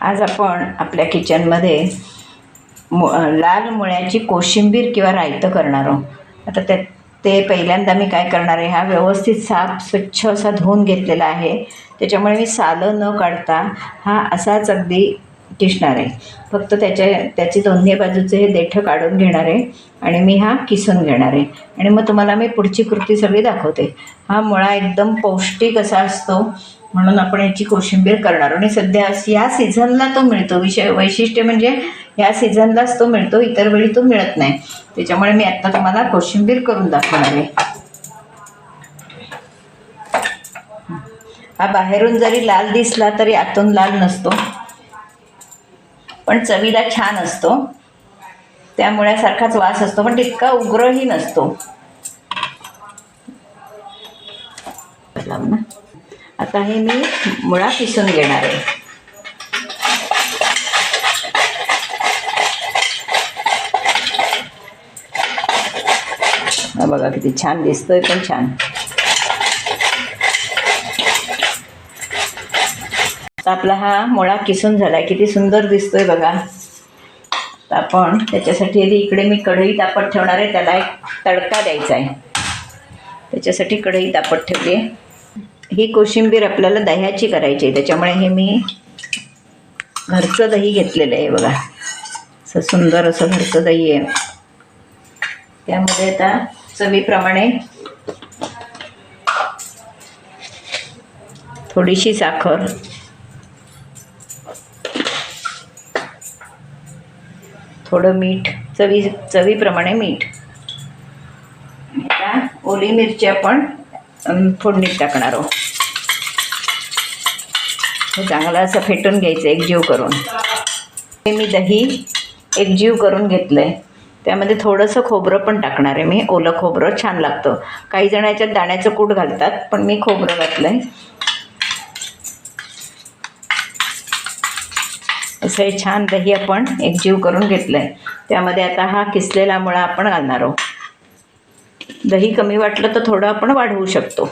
आज आपण आपल्या किचनमध्ये मु लाल मुळ्याची कोशिंबीर किंवा रायतं करणार आहोत. आता त्यात ते पहिल्यांदा मी काय करणार आहे हा व्यवस्थित साफ स्वच्छ असा धुवून घेतलेला आहे. त्याच्यामुळे मी सालं न काढता हा असाच अगदी किसणार आहे. फक्त त्याच्या त्याची दोन्ही बाजूचे हे देठं काढून घेणार आहे आणि मी हा किसून घेणार आहे. आणि मग तुम्हाला मी पुढची कृती सगळी दाखवते. हा मुळा एकदम पौष्टिक असा असतो. म्हणून आपण याची कोशिंबीर करणार आणि सध्या या सीझनला तो मिळतो. विषय वैशिष्ट्य म्हणजे या सीझनलाच तो मिळतो. इतर वेळी तो मिळत नाही. त्याच्यामुळे मी आत्ता तुम्हाला कोशिंबीर करून दाखवणार आहे. हा बाहेरून जरी लाल दिसला तरी आतून लाल नसतो. पण चवीला छान असतो. त्यामुळे सारखाच वास असतो. पण तितका उग्रही नसतो. ना. आता हे मी मुळा किसून घेणार आहे. बघा किती छान दिसतोय पण छान. आपला हा मुळा किसून झालाय. किती सुंदर दिसतोय बघा. आपण त्याच्यासाठी आधी इकडे मी कढई तापत ठेवणार आहे. त्याला एक तडका द्यायचा आहे. त्याच्यासाठी कढई तापत ठेवली आहे. ही कोशिंबीर आपल्याला दह्याची करायची आहे. त्याच्यामुळे हे मी घरचं दही घेतलेलं आहे बघा. असं सुंदर असं घरचं दही आहे. त्यामध्ये आता चवीप्रमाणे थोडीशी साखर. थोडं मीठ चवी चवीप्रमाणे मीठ. आता ओली मिरची आपण फोडणीत टाकणार आहोत. हे चांगलं असं फेटून घ्यायचं एकजीव करून. हे मी दही एकजीव करून घेतलं आहे त्यामध्ये थोडंसं खोबरं पण टाकणार आहे मी. ओलं खोबरं छान लागतं. काही जण याच्यात दाण्याचं कूट घालतात पण मी खोबरं घातलं आहे असं हे छान दही आपण एकजीव करून घेतलं आहे त्यामध्ये आता हा किसलेला मुळा आपण घालणार आहोत. दही कमी वाटलं तर थोडं आपण वाढवू शकतो.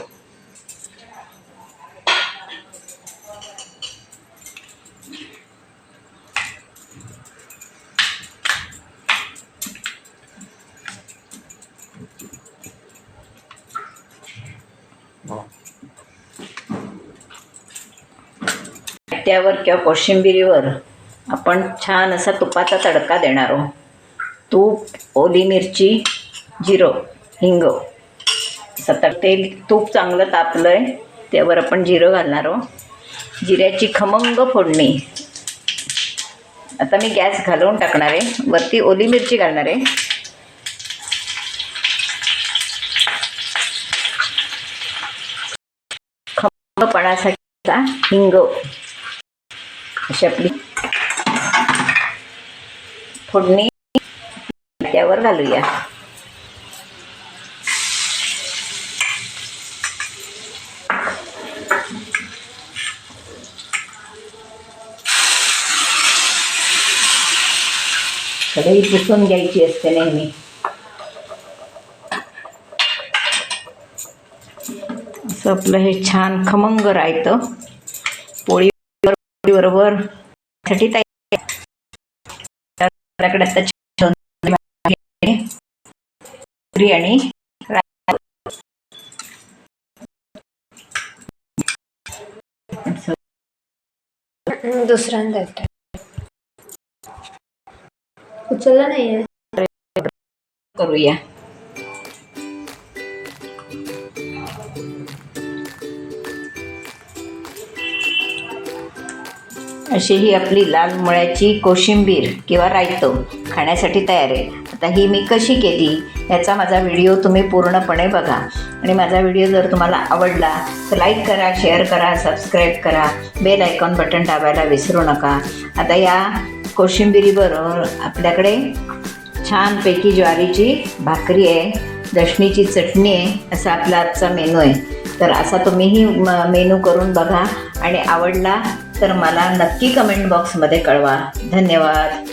त्यावर किंवा कोशिंबिरीवर आपण छान असा तुपाचा तडका देणार आहोत. तूप ओली मिरची जिरं. हिंग. आता तेल तूप चांगलं तापलं आहे त्यावर आपण जिरं घालणार आहोत. जिऱ्याची खमंग फोडणी. आता मी गॅस घालवून टाकणार आहे. वरती ओली मिरची घालणार आहे. खमंगपणासाठी हिंग. अशी आपली फोडणी त्यावर घालूया. कढई पुसून घ्यायची असते नेहमी. असं आपलं हे छान खमंग रायतं. पोळी बरोबर. साठी तयार आपल्याकडे आता छान पुरी आणि दुसऱ्यांदा उचलला नाहीये. करूया. अशी ही आपली लाल मुळ्याची कोशिंबीर किंवा रायतो खाण्यासाठी तयार आहे. आता ही मी कशी केली याचा माझा व्हिडिओ तुम्ही पूर्णपणे बघा. आणि माझा व्हिडिओ जर तुम्हाला आवडला तर लाईक करा शेअर करा सबस्क्राईब करा. बेल आयकॉन बटन दाबायला विसरू नका. आता या कोशिंबिरीबरोबर आपल्याकडे छानपैकी ज्वारीची भाकरी आहे दशणीची चटणी आहे असा आपला आजचा मेनू आहे. तर असा तुम्हीही म मेनू करून बघा आणि आवडला तर मला नक्की कमेंट बॉक्समध्ये कळवा. धन्यवाद.